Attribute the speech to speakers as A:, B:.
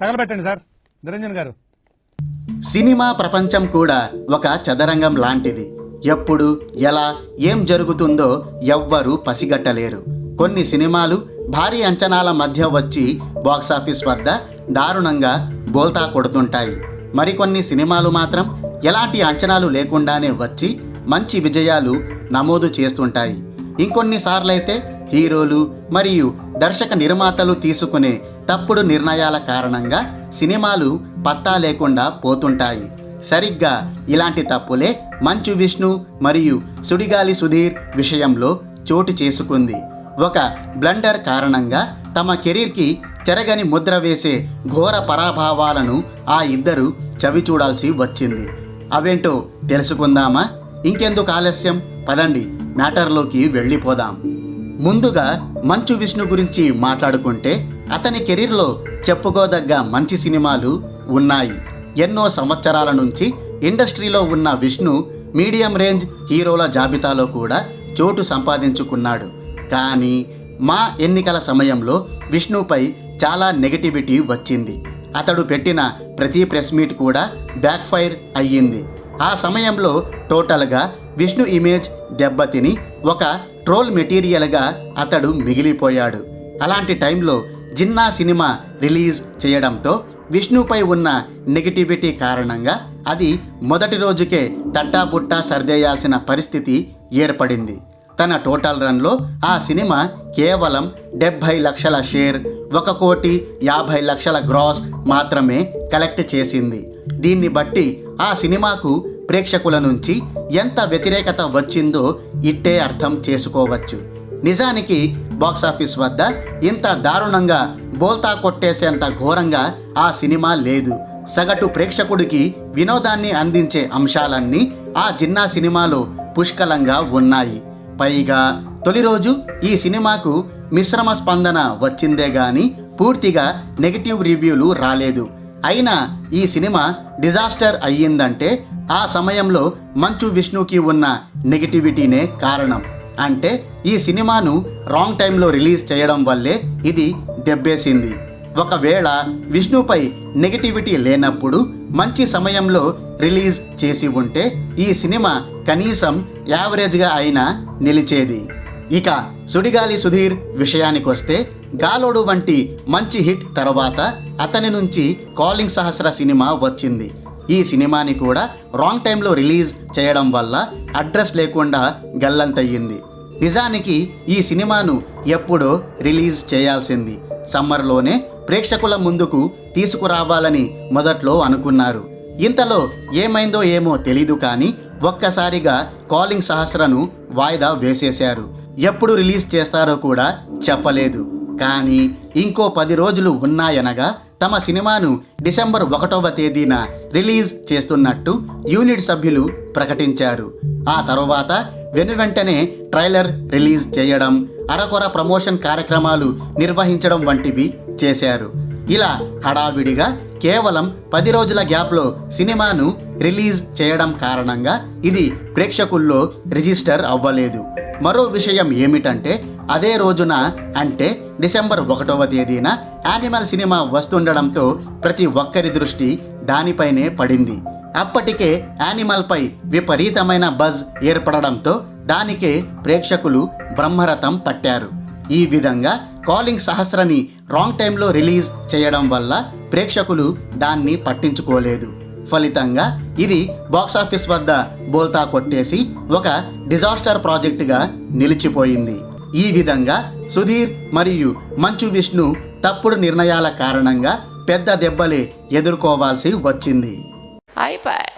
A: తగలబెట్టండి sir. Niranjan గారు.
B: Cinema ప్రపంచం కూడా ఒక చదరంగం లాంటిది. ఎప్పుడు ఎలా ఏం జరుగుతుందో ఎవ్వరూ పసిగట్టలేరు. కొన్ని సినిమాలు భారీ అంచనాల మధ్య వచ్చి బాక్సాఫీస్ వద్ద దారుణంగా బోల్తా కొడుతుంటాయి. మరికొన్ని సినిమాలు మాత్రం ఎలాంటి అంచనాలు లేకుండానే వచ్చి మంచి విజయాలు నమోదు చేస్తుంటాయి. ఇంకొన్నిసార్లైతే హీరోలు మరియు దర్శక నిర్మాతలు తీసుకునే తప్పుడు నిర్ణయాల కారణంగా సినిమాలు పత్తా లేకుండా పోతుంటాయి. సరిగ్గా ఇలాంటి తప్పులే మంచు విష్ణు మరియు సుడిగాలి సుధీర్ విషయంలో చోటు చేసుకుంది. ఒక బ్లండర్ కారణంగా తమ కెరీర్కి చెరగని ముద్ర వేసే ఘోర పరాభావాలను ఆ ఇద్దరు చవి చూడాల్సి వచ్చింది. అవేంటో తెలుసుకుందామా? ఇంకెందుకు ఆలస్యం? పదండి మ్యాటర్లోకి వెళ్ళిపోదాం. ముందుగా మంచు విష్ణు గురించి మాట్లాడుకుంటే అతని కెరీర్లో చెప్పుకోదగ్గ మంచి సినిమాలు ఉన్నాయి. ఎన్నో సంవత్సరాల నుంచి ఇండస్ట్రీలో ఉన్న విష్ణు మీడియం రేంజ్ హీరోల జాబితాలో కూడా చోటు సంపాదించుకున్నాడు. కానీ మా ఎన్నికల సమయంలో విష్ణుపై చాలా నెగటివిటీ వచ్చింది. అతడు పెట్టిన ప్రతి ప్రెస్ మీట్ కూడా బ్యాక్ ఫైర్ అయ్యింది. ఆ సమయంలో టోటల్గా విష్ణు ఇమేజ్ దెబ్బతిని ఒక ట్రోల్ మెటీరియల్గా అతడు మిగిలిపోయాడు. అలాంటి టైంలో జిన్నా సినిమా రిలీజ్ చేయడంతో విష్ణుపై ఉన్న నెగిటివిటీ కారణంగా అది మొదటి రోజుకే తట్టాబుట్టా సర్దేయాల్సిన పరిస్థితి ఏర్పడింది. తన టోటల్ రన్లో ఆ సినిమా కేవలం డెబ్భై లక్షల షేర్ ఒక కోటి యాభై లక్షల గ్రాస్ మాత్రమే కలెక్ట్ చేసింది. దీన్ని బట్టి ఆ సినిమాకు ప్రేక్షకుల నుంచి ఎంత వ్యతిరేకత వచ్చిందో ఇట్టే అర్థం చేసుకోవచ్చు. నిజానికి బాక్సాఫీస్ వద్ద ఇంత దారుణంగా బోల్తా కొట్టేసేంత ఘోరంగా ఆ సినిమా లేదు. సగటు ప్రేక్షకుడికి వినోదాన్ని అందించే అంశాలన్నీ ఆ జిన్నా సినిమాలో పుష్కలంగా ఉన్నాయి. పైగా తొలి రోజు ఈ సినిమాకు మిశ్రమ స్పందన వచ్చిందే గాని పూర్తిగా నెగిటివ్ రివ్యూలు రాలేదు. అయినా ఈ సినిమా డిజాస్టర్ అయ్యిందంటే ఆ సమయంలో మంచు విష్ణుకి ఉన్న నెగిటివిటీనే కారణం. అంటే ఈ సినిమాను రాంగ్ టైంలో రిలీజ్ చేయడం వల్లే ఇది దెబ్బేసింది. ఒకవేళ విష్ణుపై నెగిటివిటీ లేనప్పుడు మంచి సమయంలో రిలీజ్ చేసి ఉంటే ఈ సినిమా కనీసం యావరేజ్గా అయినా నిలిచేది. ఇక సుడిగాలి సుధీర్ విషయానికొస్తే గాలోడు వంటి మంచి హిట్ తర్వాత అతని నుంచి కాలింగ్ సహస్ర సినిమా వచ్చింది. ఈ సినిమాని కూడా రాంగ్ టైంలో రిలీజ్ చేయడం వల్ల అడ్రస్ లేకుండా గల్లంతయ్యింది. నిజానికి ఈ సినిమాను ఎప్పుడో రిలీజ్ చేయాల్సింది. సమ్మర్లోనే ప్రేక్షకుల ముందుకు తీసుకురావాలని మొదట్లో అనుకున్నారు. ఇంతలో ఏమైందో ఏమో తెలీదు కానీ ఒక్కసారిగా కాలింగ్ సహస్రను వాయిదా వేసేశారు. ఎప్పుడు రిలీజ్ చేస్తారో కూడా చెప్పలేదు. కానీ ఇంకో పది రోజులు ఉన్నాయనగా తమ సినిమాను డిసెంబర్ ఒకటవ తేదీన రిలీజ్ చేస్తున్నట్టు యూనిట్ సభ్యులు ప్రకటించారు. ఆ తరువాత వెనువెంటనే ట్రైలర్ రిలీజ్ చేయడం అరకొర ప్రమోషన్ కార్యక్రమాలు నిర్వహించడం వంటివి చేశారు. ఇలా హడావిడిగా కేవలం పది రోజుల గ్యాప్లో సినిమాను రిలీజ్ చేయడం కారణంగా ఇది ప్రేక్షకుల్లో రిజిస్టర్ అవ్వలేదు. మరో విషయం ఏమిటంటే అదే రోజున అంటే డిసెంబర్ ఒకటవ తేదీన యానిమల్ సినిమా వస్తుండడంతో ప్రతి ఒక్కరి దృష్టి దానిపైనే పడింది. అప్పటికే యానిమల్పై విపరీతమైన బజ్ ఏర్పడడంతో దానికే ప్రేక్షకులు బ్రహ్మరథం పట్టారు. ఈ విధంగా కాలింగ్ సహస్రని రాంగ్ టైంలో రిలీజ్ చేయడం వల్ల ప్రేక్షకులు దాన్ని పట్టించుకోలేదు. ఫలితంగా ఇది బాక్సాఫీస్ వద్ద బోల్తా కొట్టేసి ఒక డిజాస్టర్ ప్రాజెక్టుగా నిలిచిపోయింది. ఈ విధంగా సుధీర్ మరియు మంచు విష్ణు తప్పుడు నిర్ణయాల కారణంగా పెద్ద దెబ్బలే ఎదుర్కోవాల్సి వచ్చింది.
C: అయిపోయి